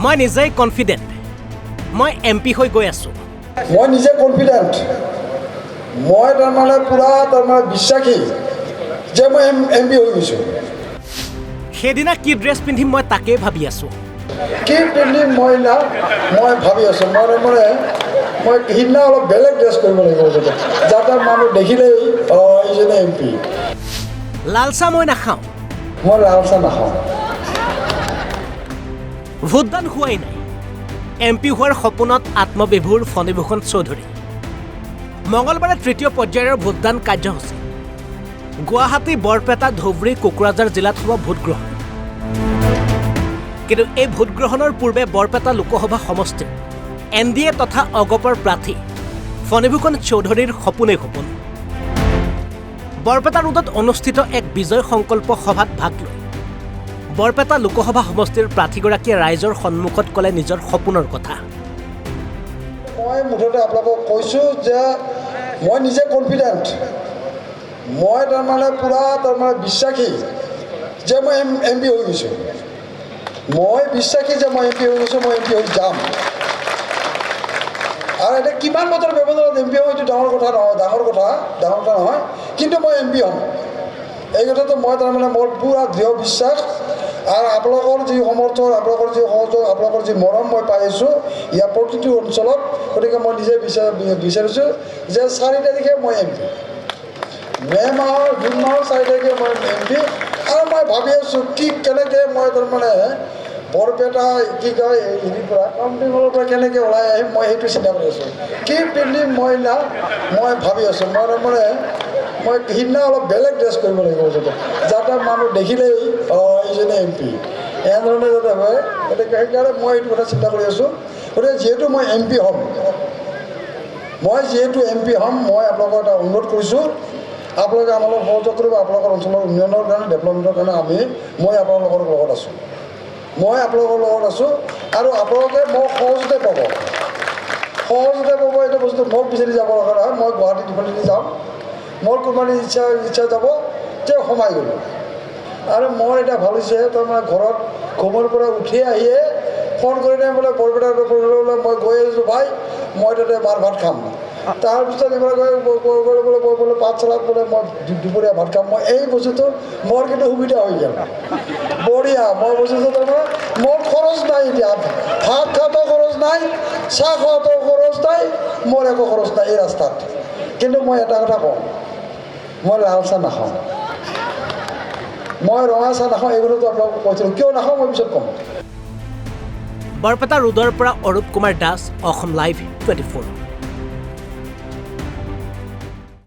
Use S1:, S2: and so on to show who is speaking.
S1: মই নিজেই কনফিডেণ্ট মই এম পি হৈ গৈ আছোঁ।
S2: মই নিজে কনফিডেণ্ট মই তাৰমানে পূৰা তাৰমানে বিশ্বাসী যে মই এম এম পি হৈ গৈছোঁ।
S1: সেইদিনা কি ড্ৰেছ পিন্ধিম মই তাকেই ভাবি আছোঁ।
S2: কি পিন্ধিম মই না মই ভাবি আছোঁ। মই তাৰমানে মই সিদিনা অলপ বেলেগ ড্ৰেছ কৰিব লাগিব যাতে মানুহ দেখিলেই অঁ এইজনে এম পি।
S1: লাল চাহ মই নাখাওঁ।
S2: মই লাল চাহ নাখাওঁ।
S1: ভোটদান হোৱাই নাই। এম পি হোৱাৰ সপোনত আত্মবিভোৰ ফণীভূষণ চৌধুৰী। মঙলবাৰে তৃতীয় পৰ্যায়ৰ ভোটদান কাৰ্যসূচী। গুৱাহাটী, বৰপেটা, ধুবুৰী, কোকৰাঝাৰ জিলাত হ'ব ভোটগ্ৰহণ। কিন্তু এই ভোটগ্ৰহণৰ পূৰ্বে বৰপেটা লোকসভা সমষ্টিৰ এন ডি এ তথা অগপৰ প্ৰাৰ্থী ফণীভূষণ চৌধুৰীৰ সপোনেই সপোন। বৰপেটা ৰোডত অনুষ্ঠিত এক বিজয় সংকল্প সভাত ভাগ লৈ বৰপেটা লোকসভা সমষ্টিৰ প্ৰাৰ্থীগৰাকীয়ে ৰাইজৰ সন্মুখত ক'লে নিজৰ সপোনৰ কথা।
S2: মই মুঠতে আপোনালোকক কৈছোঁ যে মই নিজে কনফিডেণ্ট মই তাৰমানে পূৰা তাৰমানে বিশ্বাসী যে মই এম এম পি হৈ গৈছোঁ। মই বিশ্বাসী যে মই এম পি হৈ গৈছোঁ, মই এম পি হৈ যাম। আৰু এতিয়া কিমান বছৰ ব্যৱধানত এম পি হ'ম এইটো ডাঙৰ কথা নহয়, ডাঙৰ কথা ডাঙৰ কথা নহয়, কিন্তু মই এম পি হ'ম। এই কথাটো মই তাৰমানে মোৰ পূৰা দৃঢ় বিশ্বাস। আৰু আপোনালোকৰ যি সমৰ্থন আপোনালোকৰ যি সহযোগ আপোনালোকৰ যি মৰম মই পাই আছোঁ ইয়াৰ প্ৰতিটো অঞ্চলত গতিকে মই নিজে বিচাৰ বিচাৰিছোঁ যে চাৰি তাৰিখে মই এম পি। মে' মাহৰ জুন মাহৰ চাৰি তাৰিখে মই এম পি। আৰু মই ভাবি আছোঁ কি কেনেকৈ মই তাৰমানে বৰপেটা কি কয় হেৰিৰ পৰা কাউণ্টিং হলৰ পৰা কেনেকৈ ওলাই আহিম মই সেইটো চিন্তা কৰি আছোঁ। কি পিন্ধিম মই না মই ভাবি আছোঁ মই তাৰমানে মই সিদিনা অলপ বেলেগ ড্ৰেছ কৰিব লাগিব যাতে যাতে মানুহ দেখিলেই, অঁ এইজনে এম পি এনেধৰণে যাতে হয়, গতিকে সেইকাৰণে মই এইটো কথা চিন্তা কৰি আছোঁ। গতিকে যিহেতু মই এম পি হ'ম, মই যিহেতু এম পি হ'ম, মই আপোনালোকক এটা অনুৰোধ কৰিছোঁ, আপোনালোকে আমাৰ সহযোগ কৰিব, আপোনালোকৰ অঞ্চলৰ উন্নয়নৰ কাৰণে ডেভেলপমেণ্টৰ কাৰণে আমি, মই আপোনালোকৰ লগত আছোঁ। মই আপোনালোকৰ লগত আছোঁ আৰু আপোনালোকে মোক সহজতে পাব সহজতে পাব এইটো বস্তু মোক বিচাৰি যাব লগা নহয়, মই গুৱাহাটী ইফালেদি যাম। মোৰ কোনোবাই ইচ্ছা ইচ্ছা যাব যে সোমাই গ'লোঁ। আৰু এতিয়া ভালো হৈছে তাৰমানে ঘৰত ঘুমৰ পৰা উঠি আহিয়ে ফোন কৰি নাই বোলে, বৰপেটা বোলে মই গৈ আছোঁ ভাই, মই তাতে মাৰ ভাত খাম। তাৰপিছত এইবিলাক বোলে বোলে মই বোলে মই দুপৰীয়া ভাত খাম। মই এই বস্তুটো মোৰ কিন্তু সুবিধা হৈ গ'ল। বঢ়িয়া, মই বস্তুটো তাৰমানে মোৰ খৰচ নাই এতিয়া। ভাত খোৱাটো খৰচ নাই, চাহ খোৱাটো খৰচ নাই, মোৰ একো খৰচ নাই এই ৰাস্তাত। কিন্তু মই এটা কথা কওঁ মই লাল চাহ নাখাওঁ। মই ৰঙা চাহ নাখাওঁ এইবোৰতো আপোনালোকক কৈছিলোঁ। কিয় নাখাওঁ মই পিছত ক'ম।
S1: বৰপেটা ৰোডৰ পৰা Arup Kumar Das Asom live twenty four